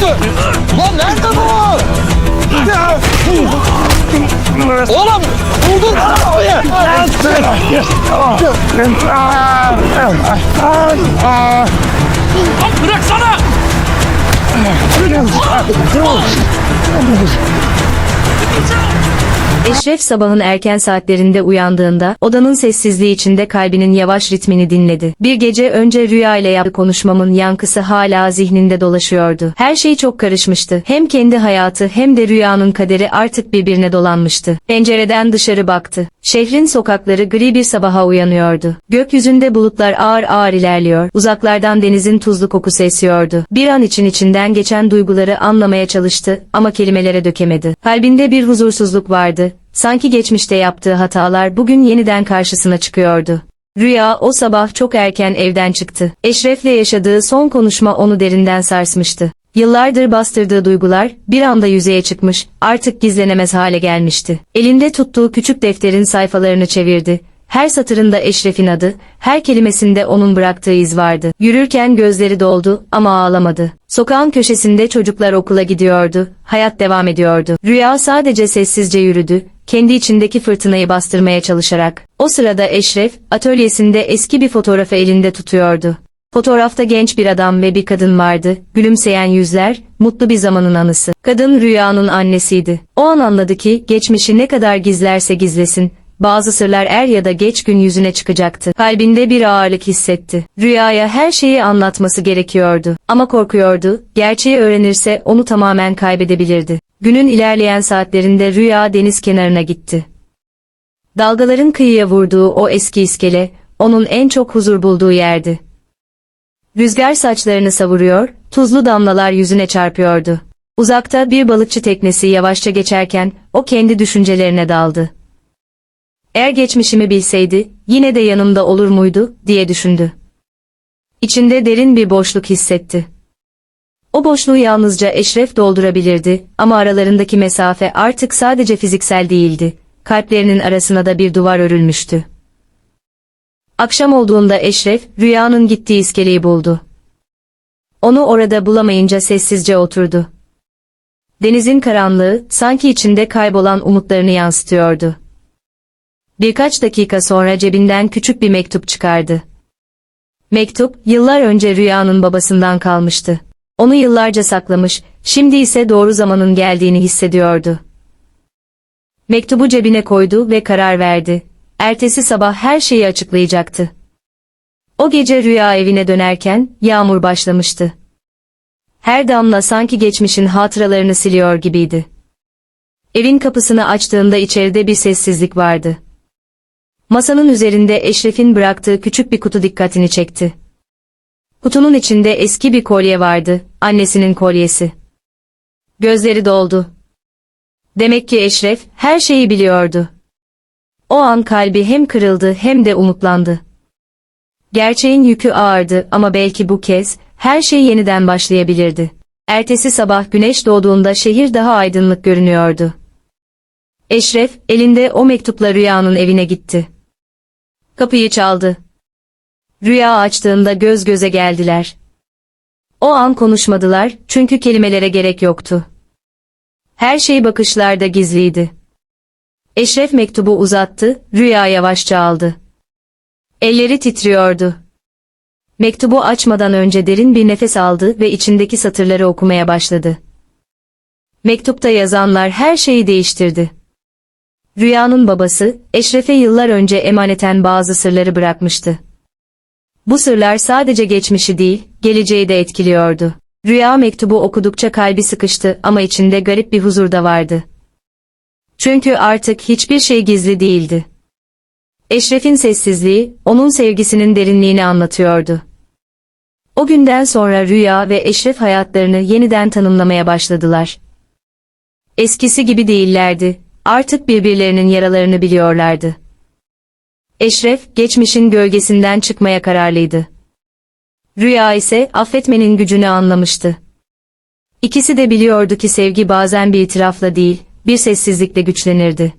düştü. Lan nerede bu? Oğlum buldun arabayı. Lan bıraksana! Eşref sabahın erken saatlerinde uyandığında odanın sessizliği içinde kalbinin yavaş ritmini dinledi. Bir gece önce rüya ile yaptığı konuşmamın yankısı hala zihninde dolaşıyordu. Her şey çok karışmıştı. Hem kendi hayatı hem de rüyanın kaderi artık birbirine dolanmıştı. Pencereden dışarı baktı. Şehrin sokakları gri bir sabaha uyanıyordu. Gökyüzünde bulutlar ağır ağır ilerliyor. Uzaklardan denizin tuzlu kokusu esiyordu. Bir an için içinden geçen duyguları anlamaya çalıştı ama kelimelere dökemedi. Kalbinde bir huzursuzluk vardı. Sanki geçmişte yaptığı hatalar bugün yeniden karşısına çıkıyordu. Rüya o sabah çok erken evden çıktı. Eşref'le yaşadığı son konuşma onu derinden sarsmıştı. Yıllardır bastırdığı duygular bir anda yüzeye çıkmış, artık gizlenemez hale gelmişti. Elinde tuttuğu küçük defterin sayfalarını çevirdi. Her satırında Eşref'in adı, her kelimesinde onun bıraktığı iz vardı. Yürürken gözleri doldu ama ağlamadı. Sokağın köşesinde çocuklar okula gidiyordu, hayat devam ediyordu. Rüya sadece sessizce yürüdü, kendi içindeki fırtınayı bastırmaya çalışarak. O sırada Eşref, atölyesinde eski bir fotoğrafı elinde tutuyordu. Fotoğrafta genç bir adam ve bir kadın vardı, gülümseyen yüzler, mutlu bir zamanın anısı. Kadın rüyanın annesiydi. O an anladı ki, geçmişi ne kadar gizlerse gizlesin, bazı sırlar er ya da geç gün yüzüne çıkacaktı. Kalbinde bir ağırlık hissetti. Rüyaya her şeyi anlatması gerekiyordu. Ama korkuyordu, gerçeği öğrenirse onu tamamen kaybedebilirdi. Günün ilerleyen saatlerinde rüya deniz kenarına gitti. Dalgaların kıyıya vurduğu o eski iskele, onun en çok huzur bulduğu yerdi. Rüzgar saçlarını savuruyor, tuzlu damlalar yüzüne çarpıyordu. Uzakta bir balıkçı teknesi yavaşça geçerken, o kendi düşüncelerine daldı. Eğer geçmişimi bilseydi, yine de yanımda olur muydu, diye düşündü. İçinde derin bir boşluk hissetti. O boşluğu yalnızca Eşref doldurabilirdi ama aralarındaki mesafe artık sadece fiziksel değildi. Kalplerinin arasına da bir duvar örülmüştü. Akşam olduğunda Eşref, rüyanın gittiği iskeleyi buldu. Onu orada bulamayınca sessizce oturdu. Denizin karanlığı, sanki içinde kaybolan umutlarını yansıtıyordu. Birkaç dakika sonra cebinden küçük bir mektup çıkardı. Mektup, yıllar önce rüyanın babasından kalmıştı. Onu yıllarca saklamış, şimdi ise doğru zamanın geldiğini hissediyordu. Mektubu cebine koydu ve karar verdi. Ertesi sabah her şeyi açıklayacaktı. O gece rüya evine dönerken yağmur başlamıştı. Her damla sanki geçmişin hatıralarını siliyor gibiydi. Evin kapısını açtığında içeride bir sessizlik vardı. Masanın üzerinde Eşref'in bıraktığı küçük bir kutu dikkatini çekti. Kutunun içinde eski bir kolye vardı, annesinin kolyesi. Gözleri doldu. Demek ki Eşref her şeyi biliyordu. O an kalbi hem kırıldı hem de umutlandı. Gerçeğin yükü ağırdı ama belki bu kez her şey yeniden başlayabilirdi. Ertesi sabah güneş doğduğunda şehir daha aydınlık görünüyordu. Eşref elinde o mektupla Rüya'nın evine gitti. Kapıyı çaldı. Rüya açtığında göz göze geldiler. O an konuşmadılar çünkü kelimelere gerek yoktu. Her şey bakışlarda gizliydi. Eşref mektubu uzattı, Rüya yavaşça aldı. Elleri titriyordu. Mektubu açmadan önce derin bir nefes aldı ve içindeki satırları okumaya başladı. Mektupta yazanlar her şeyi değiştirdi. Rüyanın babası, Eşref'e yıllar önce emaneten bazı sırları bırakmıştı. Bu sırlar sadece geçmişi değil, geleceği de etkiliyordu. Rüya mektubu okudukça kalbi sıkıştı ama içinde garip bir huzur da vardı. Çünkü artık hiçbir şey gizli değildi. Eşref'in sessizliği, onun sevgisinin derinliğini anlatıyordu. O günden sonra Rüya ve Eşref hayatlarını yeniden tanımlamaya başladılar. Eskisi gibi değillerdi, artık birbirlerinin yaralarını biliyorlardı. Eşref, geçmişin gölgesinden çıkmaya kararlıydı. Rüya ise affetmenin gücünü anlamıştı. İkisi de biliyordu ki sevgi bazen bir itirafla değil, bir sessizlikle güçlenirdi.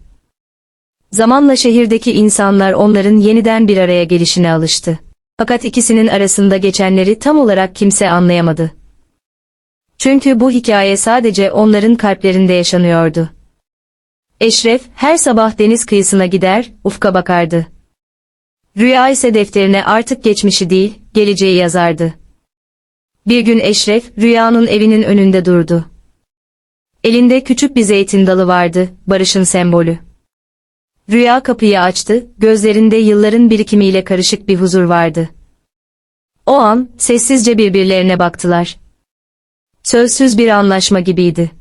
Zamanla şehirdeki insanlar onların yeniden bir araya gelişine alıştı. Fakat ikisinin arasında geçenleri tam olarak kimse anlayamadı. Çünkü bu hikaye sadece onların kalplerinde yaşanıyordu. Eşref her sabah deniz kıyısına gider, ufka bakardı. Rüya ise defterine artık geçmişi değil, geleceği yazardı. Bir gün Eşref, Rüya'nın evinin önünde durdu. Elinde küçük bir zeytin dalı vardı, barışın sembolü. Rüya kapıyı açtı, gözlerinde yılların birikimiyle karışık bir huzur vardı. O an, sessizce birbirlerine baktılar. Sözsüz bir anlaşma gibiydi.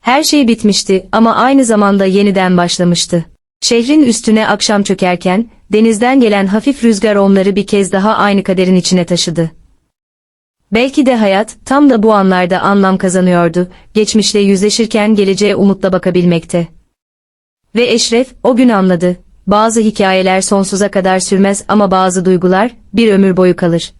Her şey bitmişti ama aynı zamanda yeniden başlamıştı. Şehrin üstüne akşam çökerken, denizden gelen hafif rüzgar onları bir kez daha aynı kaderin içine taşıdı. Belki de hayat, tam da bu anlarda anlam kazanıyordu, geçmişle yüzleşirken geleceğe umutla bakabilmekte. Ve Eşref, o gün anladı, bazı hikayeler sonsuza kadar sürmez ama bazı duygular, bir ömür boyu kalır.